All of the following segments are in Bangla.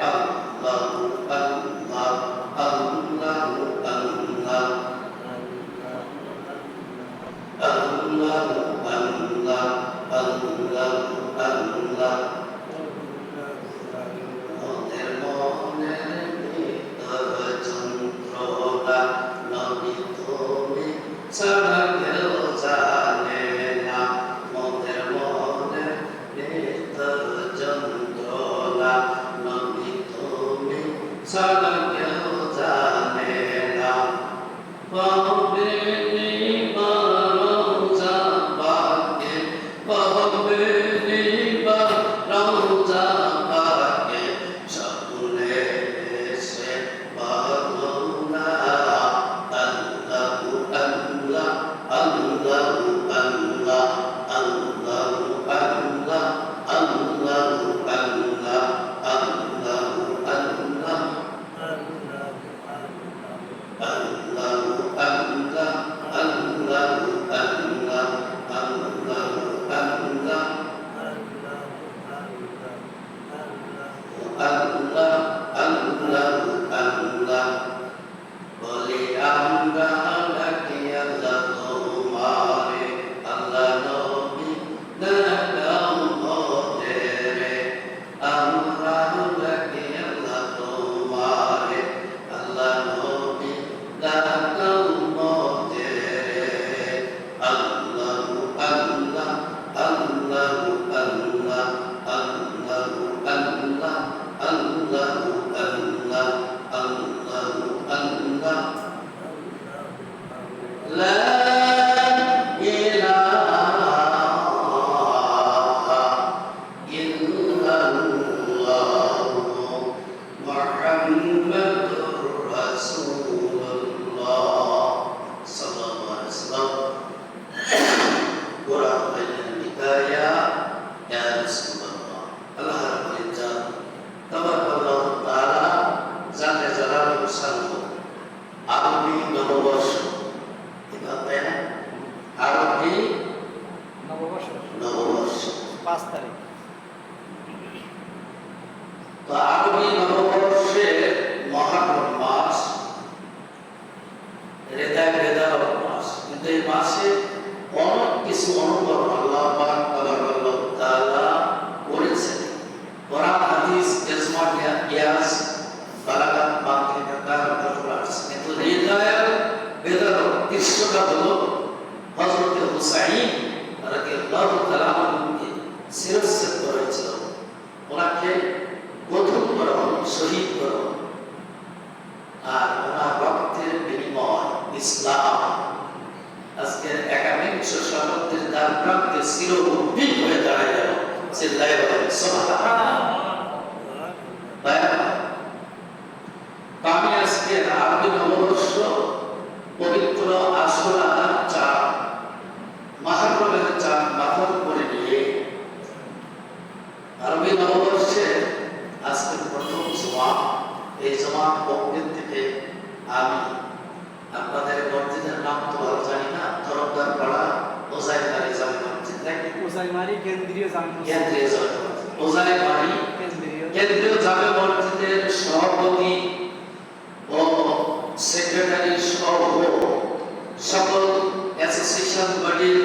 Allahu Akbar. মোজাইমারি কেন্দ্রীয় জামে কেন্দ্রীয় মোজাইমারি কেন্দ্রীয় জামে মসজিদের সভাপতি ও সেক্রেটারি সহ সকল অ্যাসোসিয়েশন বডির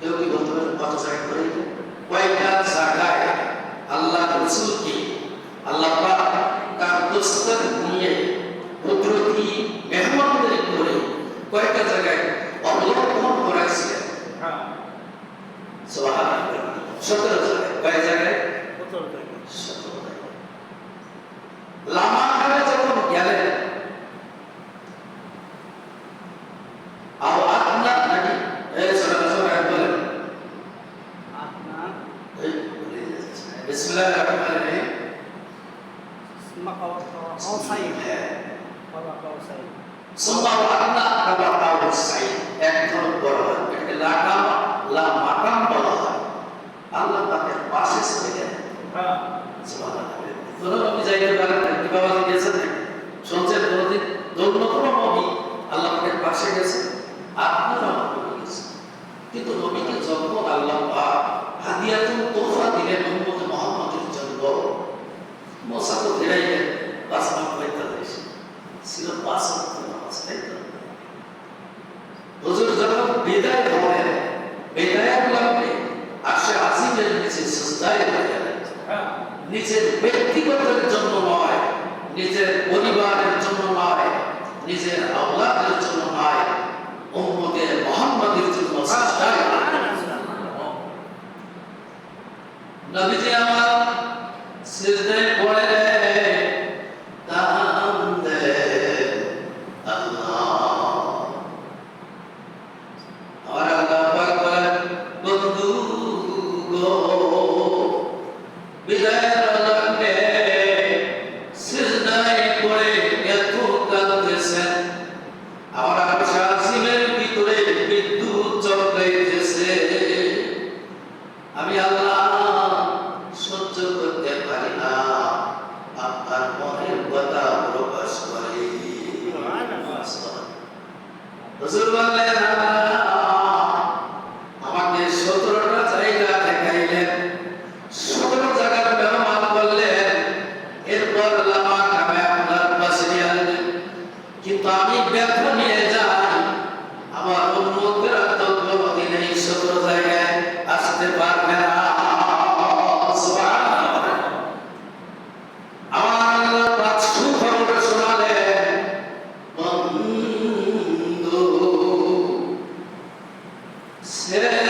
কেউ কি বলতে পারেন কত জায়গা করে কয়েকটা জায়গায় আল্লাহ রসুলকে আল্লাহ তার দোস্তের গুণে কুদরতি মেহমানদের করে কয়েকটা জায়গায় অবলম্বন করাইছিলেন? হ্যাঁ। সতেরো জায়গায়। কয় জায়গায়? সতেরো জায়গায়। With the Sit.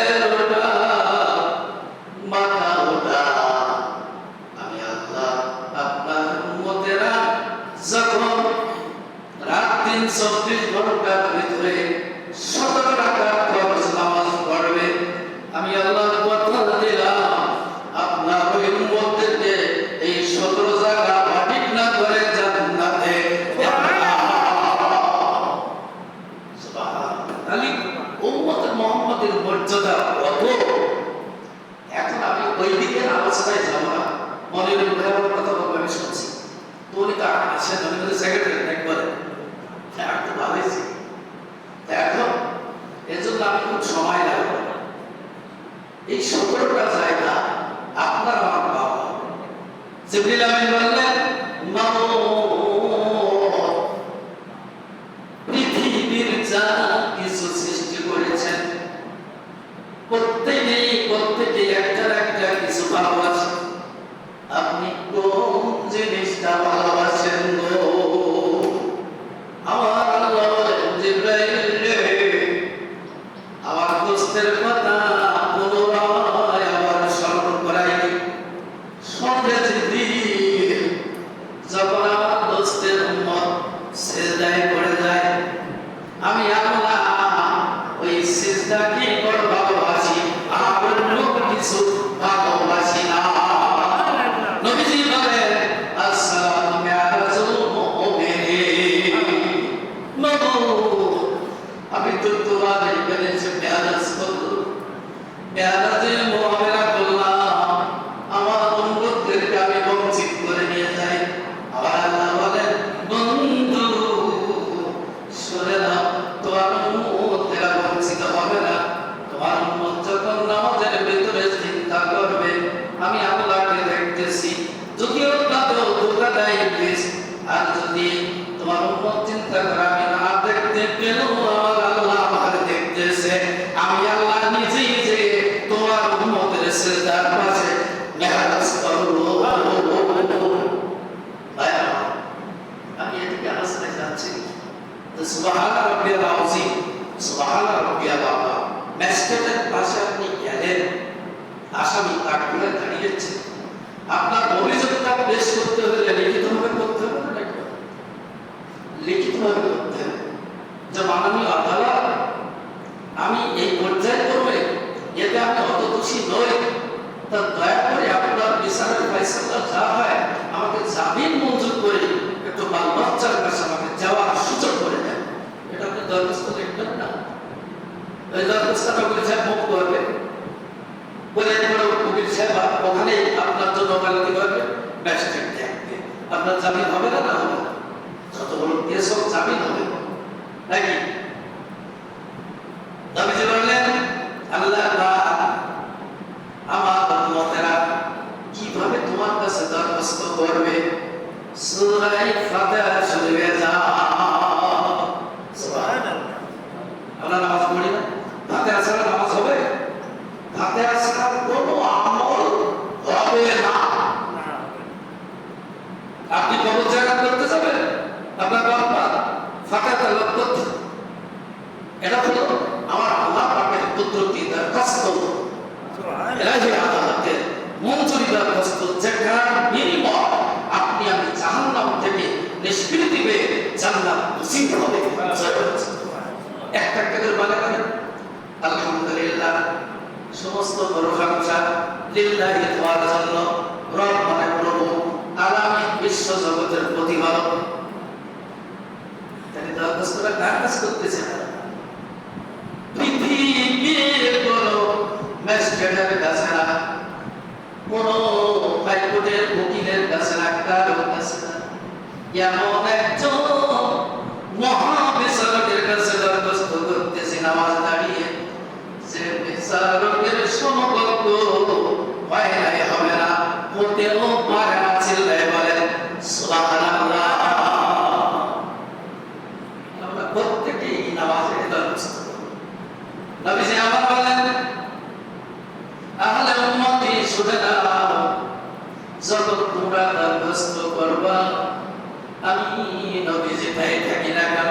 দোষী নই তা দয়া করে আপনার বিচারের ফয়সালা যা হয় আমাকে জামিন মঞ্জুর করে একটু বাল বাচ্চার কাছে আমাকে যাওয়ার সুযোগ করে দেন। এটা আপনি দরখাস্ত লিখবেন না। ওই দরখাস্তটা বলে সাহেব মুখ করবে। বলে সাহেব ওখানে আপনার জন্য ওকালতি করবে। আপনার জামিন হবে না না হবে যত জামিন হবে। নাকি? নবীজি বললেন আল্লাহ পাক আমার উম্মতেরা কীভাবে তোমার কাছে করবে সূরা ফাতিহা শরীফে যাও সুবহানাল্লাহ। আমরা নামাজ পড়ি না। ফাতিহা ছাড়া নামাজ হবে? ফাতিহা ছাড়া কোনো আমল হবে না। আপনি কবর জায়গা করতে যাবেন? আপনার বাবা এটা হলো আমার আল্লাহ পাকের কুদরতি দরখাস্ত। এলাহি আদালতের মঞ্জুরি দরখাস্ত যেখানে বিনিময় আপনি আমি জাহান্নাম থেকে নিষ্কৃতি পেয়ে জান্নাত নসিব হবে একটা আলহামদুলিল্লাহ, সমস্ত লিল্লাহি জন্য রব মানে প্রভু বিশ্ব জগতের প্রতিপালক। তাহলে কার কাজ করতেছে? পৃথিবীর কাছে না। কোনো হাইকোর্টের উকিলের কাছে না, কারও কাছে না। এমন একজন মহাবিচারকের কাছে দরখাস্ত করতেছি নামাজ দাঁড়িয়ে যে বিচারকের সমকক্ষ হয় নাই হবে না হতেও পারে না চিল্লায় বলেন সুবহানাল্লাহ আমরা প্রত্যেকেই নামাজে দরখাস্ত করি নবীজি আমার বলেন আহলে উম্মতি শুনে নাও যখন তোমরা দরখাস্ত করবা আমি নবীজি তাই থাকি না কেন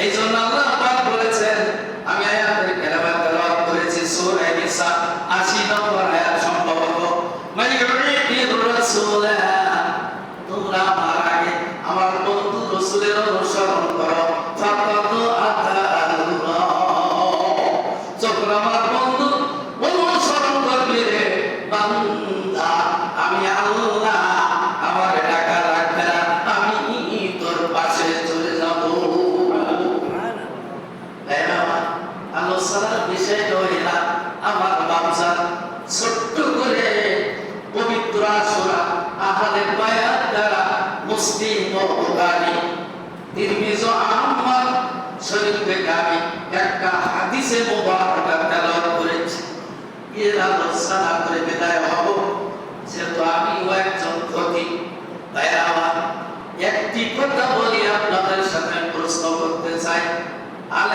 এই জন্য আল্লাহ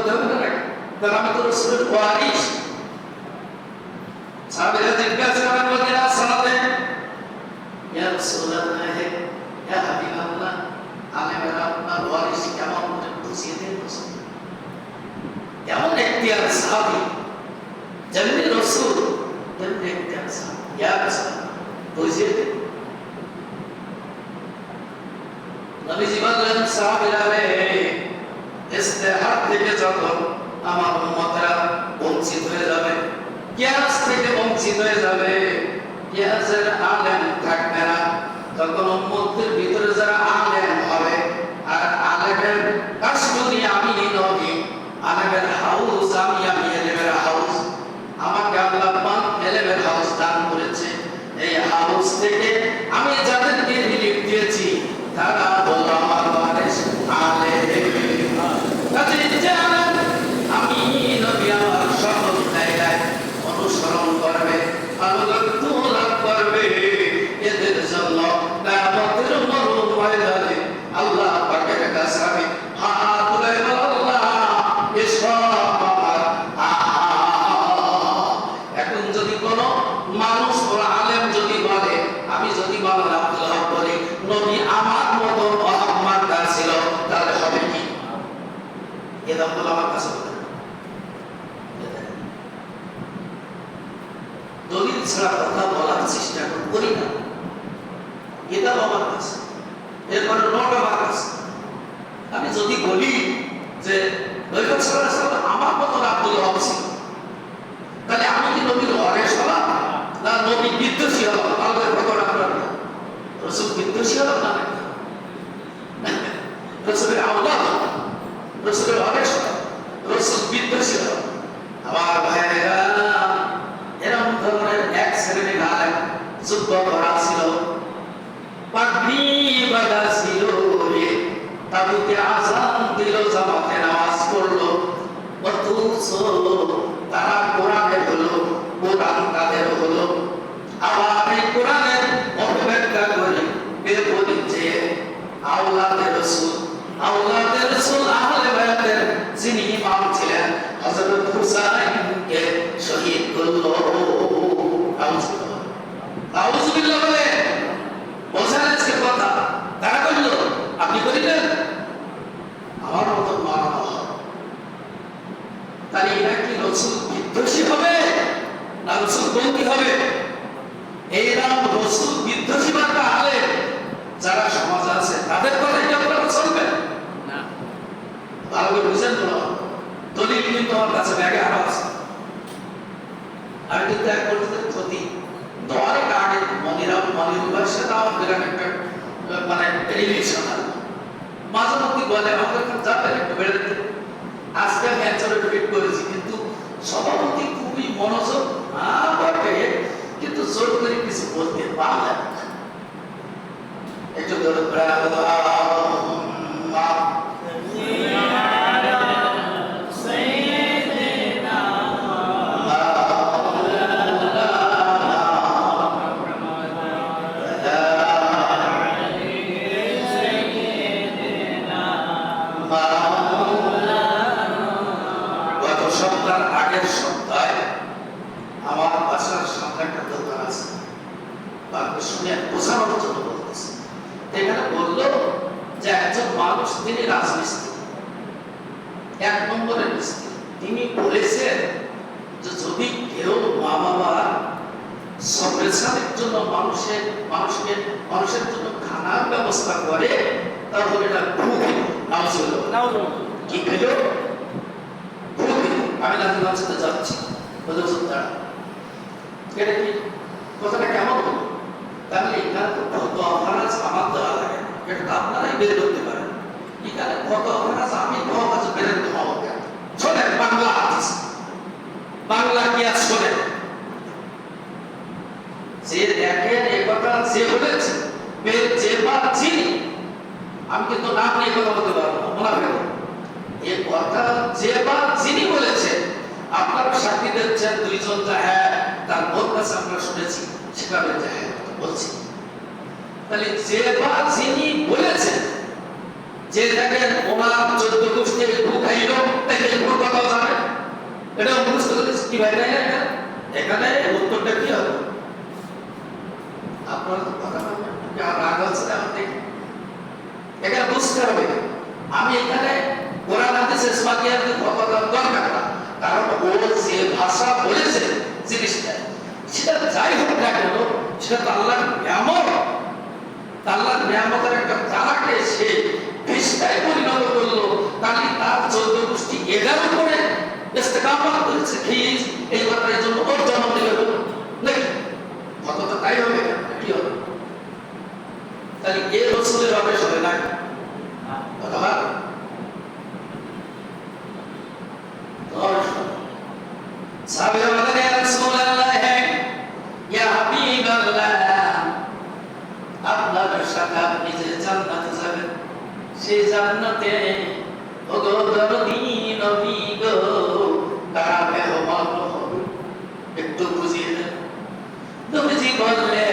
হতে হবে না তারা আমাদের রসুলের ওয়ারিস সাহাবিরা দেখবে আজকে আমার আমরা কথা বলার চেষ্টা করি না। এটা আমার কাছে। এরপরে নট আমার কাছে। আমি যদি বলি যে আমার মতো আব্দুল হক তাহলে আমি কি নবীর অরেশ হলাম না, নবী বিদ্বেষী হলাম আমাদের ঘটনা আপনার। না রসুল বিদ্বেষী হলাম না মানে রসুলের আওলাদ? রসুলের বাড়িতে আসান দিল, জামাতে নামাজ পড়ল। অথচ তারা কোরআনে হলো, কোরআন তাদের হলো। আবার এই কোরআনের অপব্যাখ্যা করে বের করি যে আওলাদে রসুল। আওলাদে রসুল আহলে বায়াতের যিনি ইমাম ছিলেন, হযরত হুসাইন তাহলে এরা কি রসুল বিদ্বেষী হবে না রসুল বন্দী হবে? এরা রসুল বিদ্বেষী বা তিনি রাজমিস্ত্রি। এক নম্বরের মিস্ত্রি। তিনি বলেছেন যে যদি কেউ মা বাবার জন্য মানুষের মানুষকে মানুষের জন্য খানার ব্যবস্থা করে তাহলে এটা কি ভুল আমি যাচ্ছি। বলে দাঁড়া এটা কি? কথাটা কেমন হলো? তাহলে এখানে তো আমার দেওয়া লাগে এটা আপনারাই বের করতে শোনেন যে বা যিনি বলেছে, আপনারা সাক্ষী দিচ্ছেন দুইজন যা হ্যাঁ তার বোধ শুনেছি, সেভাবে হ্যাঁ বলছি। তাহলে যে বা যিনি বলেছেন যে দেখেন চোদ্দ গোষ্ঠী খাইল, তাকে একটু কথা জানে? এটা মুখস্থ করে কি ভাই না এখানে উত্তরটা কি হবে? আপনারা কথা জিনিসটা, সেটা যাই হোক না সেটা আল্লাহর নিয়ামত। আল্লাহর নিয়ামতের একটা তারাকে সে বিষ্ঠায় পরিণত করল তাহলে তার চোদ্দ গোষ্ঠী এগারো করে ইস্তেকামত করেছে কি এই কথার জন্য ওর জন্ম দিলে নাকি কতটা তাই হবে, কি হবে? তাহলে এ রসুলের হবে সবে না অথবা সাহাবীরা বলেন ইয়া রাসূলুল্লাহ ইয়া হাবিবাল্লাহ আপনার সাথে আপনি যে জান্নাতে যাবেন সেই জান্নাতে ওগো দরদি নবী গো তারা মেহমান হবে? একটু বুঝিয়ে দেন। নবীজি বললেন